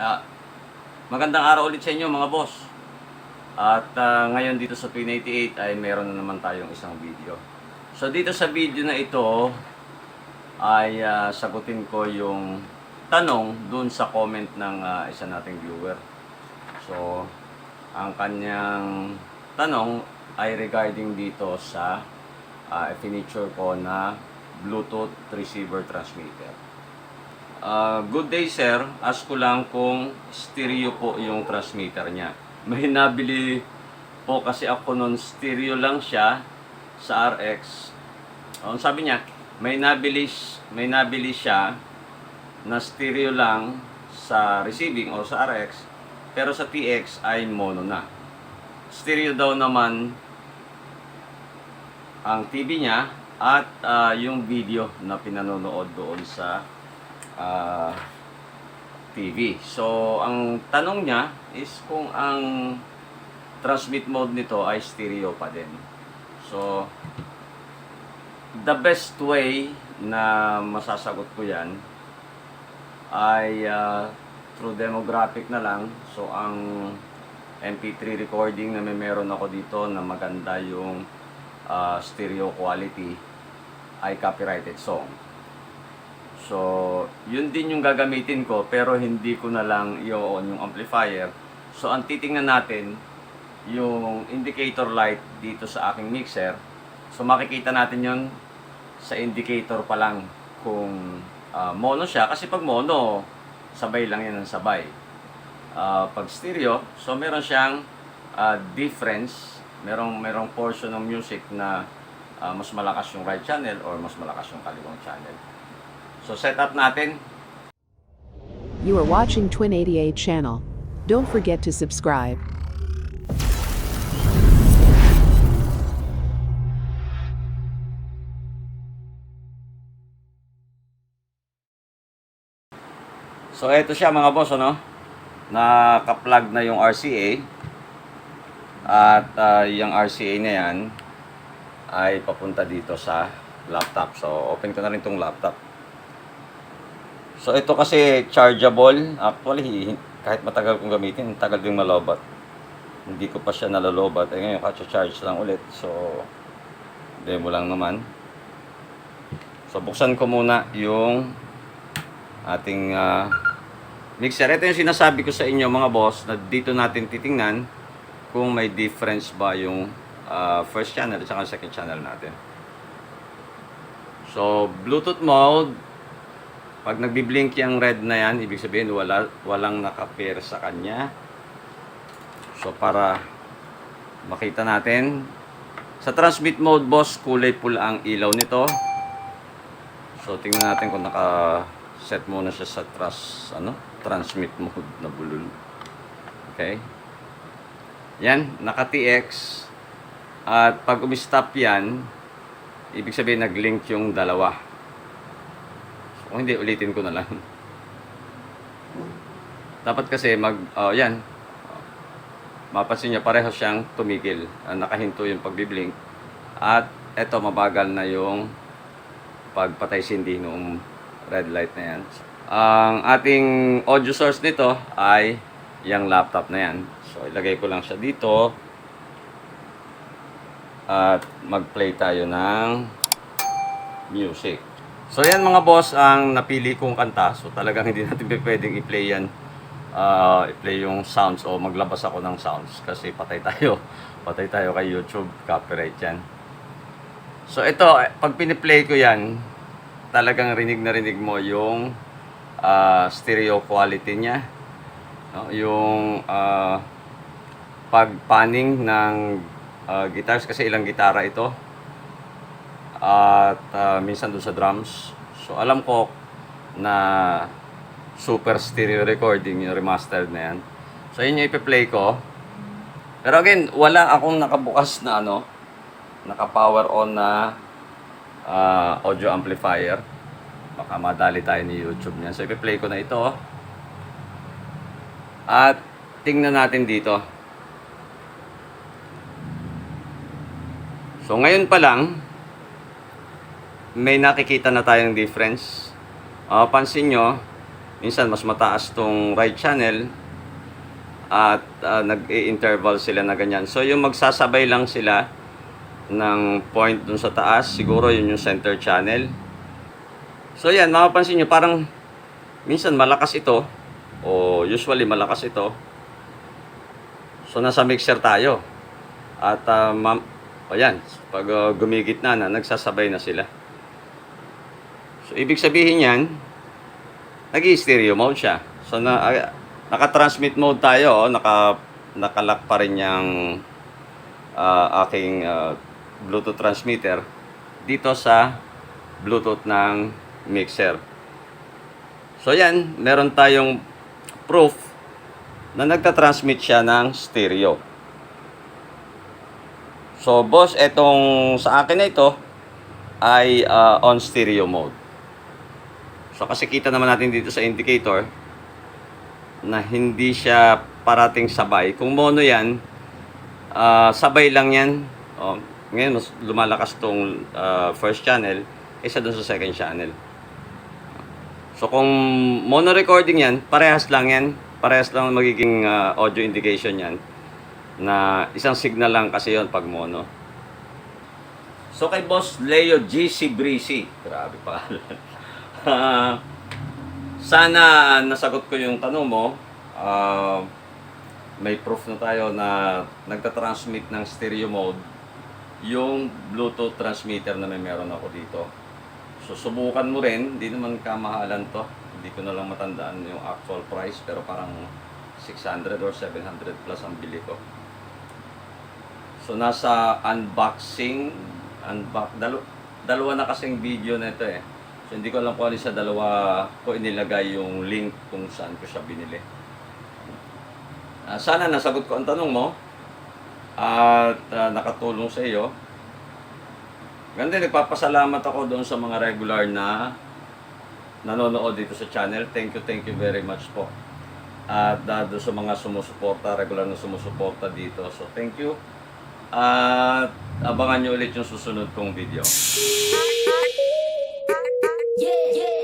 Ah, magandang araw ulit sa inyo mga boss. At ah, ngayon dito sa 88 ay meron na naman tayong isang video. So dito sa video na ito ay ah, sagutin ko yung tanong dun sa comment ng ah, isa nating viewer. So ang kanyang tanong ay regarding dito sa uh, furniture ko na Bluetooth receiver transmitter. Ah, good day sir, ask ko lang kung stereo po yung transmitter niya. May nabili po kasi ako nun stereo lang siya sa RX. Ang sabi niya, may nabili may nabili siya na stereo lang sa receiving o sa RX pero sa TX ay mono na. Stereo daw naman ang TV niya at ah, yung video na pinanonood doon sa ah, TV. So, ang tanong niya is kung ang transmit mode nito ay stereo pa din. So, the best way na masasagot ko yan ay ah, through demographic na lang. So, ang MP3 recording na may meron ako dito na maganda yung ah, stereo quality ay copyrighted song. So, yun din yung gagamitin ko pero hindi ko na lang i-on yung amplifier. So, ang titingnan natin yung indicator light dito sa aking mixer. So, makikita natin yon sa indicator pa lang kung ah, mono siya. Kasi pag mono, sabay lang yan ng sabay. Ah, pag stereo, so meron siyang ah, difference. Merong, merong portion ng music na ah, mas malakas yung right channel or mas malakas yung kaliwang channel. So set up natin. You are watching Twin 88 channel. Don't forget to subscribe. So eto siya mga boss ano. Naka-plug na yung RCA. At ah, yung RCA na yan ay papunta dito sa laptop. So open ko na rin tong laptop. So ito kasi chargeable. Actually, kahit matagal kong gamitin, tagal din malobat. Hindi ko pa siya nalolobat. Eh ngayon, charge lang ulit. So, demo lang naman. So, buksan ko muna yung ating ah, mixer. Ito yung sinasabi ko sa inyo mga boss na dito natin titingnan kung may difference ba yung ah, first channel at second channel natin. So, Bluetooth mode, pag nagbi-blink yung red na yan, ibig sabihin wala, walang naka-pair sa kanya. So, para makita natin. Sa transmit mode, boss, kulay pula ang ilaw nito. So, tingnan natin kung naka-set muna siya sa trans, ano, transmit mode na bulol. Okay. Yan, naka-TX. At pag umistop yan, ibig sabihin nag-link yung dalawa. So, kung hindi, ulitin ko na lang. Dapat kasi mag, oh, yan. Mapansin niyo, pareho siyang tumigil. Ah, nakahinto yung pagbiblink. At eto, mabagal na yung pagpatay sindi noong red light na yan. Ang ating audio source nito ay yung laptop na yan. So, ilagay ko lang siya dito. At mag-play tayo ng music. So, yan mga boss ang napili kong kanta. So, talagang hindi natin pwedeng i-play yan. Ah, i-play yung sounds o maglabas ako ng sounds kasi patay tayo. Patay tayo kay YouTube. Copyright yan. So ito, eh, pag piniplay ko yan, talagang rinig na rinig mo yung ah, stereo quality niya. No? Yung ah, pag-panning ng ah, guitars kasi ilang gitara ito. At ah, minsan doon sa drums. So alam ko na super stereo recording yung remastered na yan. So yun yung ipi-play ko. Pero again, wala akong nakabukas na ano, naka-power on na ah, audio amplifier. Baka madali tayo ni YouTube niyan. So, ipi-play ko na ito. At tingnan natin dito. So, ngayon pa lang, may nakikita na tayong difference. Ah, pansin nyo, minsan mas mataas tong right channel at ah, nag-interval sila na ganyan. So yung magsasabay lang sila ng point dun sa taas, siguro yun yung center channel. So yan, mapapansin nyo, parang minsan malakas ito, o usually malakas ito. So nasa mixer tayo. At uh, ma'am, o yan, pag uh, gumigit na na, nagsasabay na sila. So ibig sabihin yan, nag-stereo mode siya. So na, ah, naka-transmit mode tayo, oh, naka, nakalock pa rin yung ah, aking ah, Bluetooth transmitter dito sa Bluetooth ng mixer. So yan, meron tayong proof na nagtatransmit siya ng stereo. So boss, etong sa akin na ito ay ah, on stereo mode. So kasi kita naman natin dito sa indicator na hindi siya parating sabay. Kung mono yan, ah, sabay lang yan. Oh, ngayon, mas lumalakas tong ah, first channel, isa dun sa second channel. So kung mono recording yan, parehas lang yan. Parehas lang magiging ah, audio indication yan. Na isang signal lang kasi yon pag mono. So kay Boss Leo GC Breezy. Grabe pangalan. Ah, sana nasagot ko yung tanong mo. Ah, may proof na tayo na nagtatransmit ng stereo mode yung Bluetooth transmitter na may meron ako dito. So, subukan mo rin. Hindi naman kamahalan to. Hindi ko na lang matandaan yung actual price. Pero parang 600 or 700 plus ang bili ko. So, nasa unboxing. Unbox, dalawa na kasing video na ito eh. So, hindi ko alam kung ano sa dalawa ko inilagay yung link kung saan ko siya binili. Ah, sana nasagot ko ang tanong mo at ah, nakatulong sa iyo. Ganda, nagpapasalamat ako doon sa mga regular na nanonood dito sa channel. Thank you, thank you very much po. At uh, doon sa mga sumusuporta, regular na sumusuporta dito. So, thank you. At abangan nyo ulit yung susunod kong video. Yeah, yeah.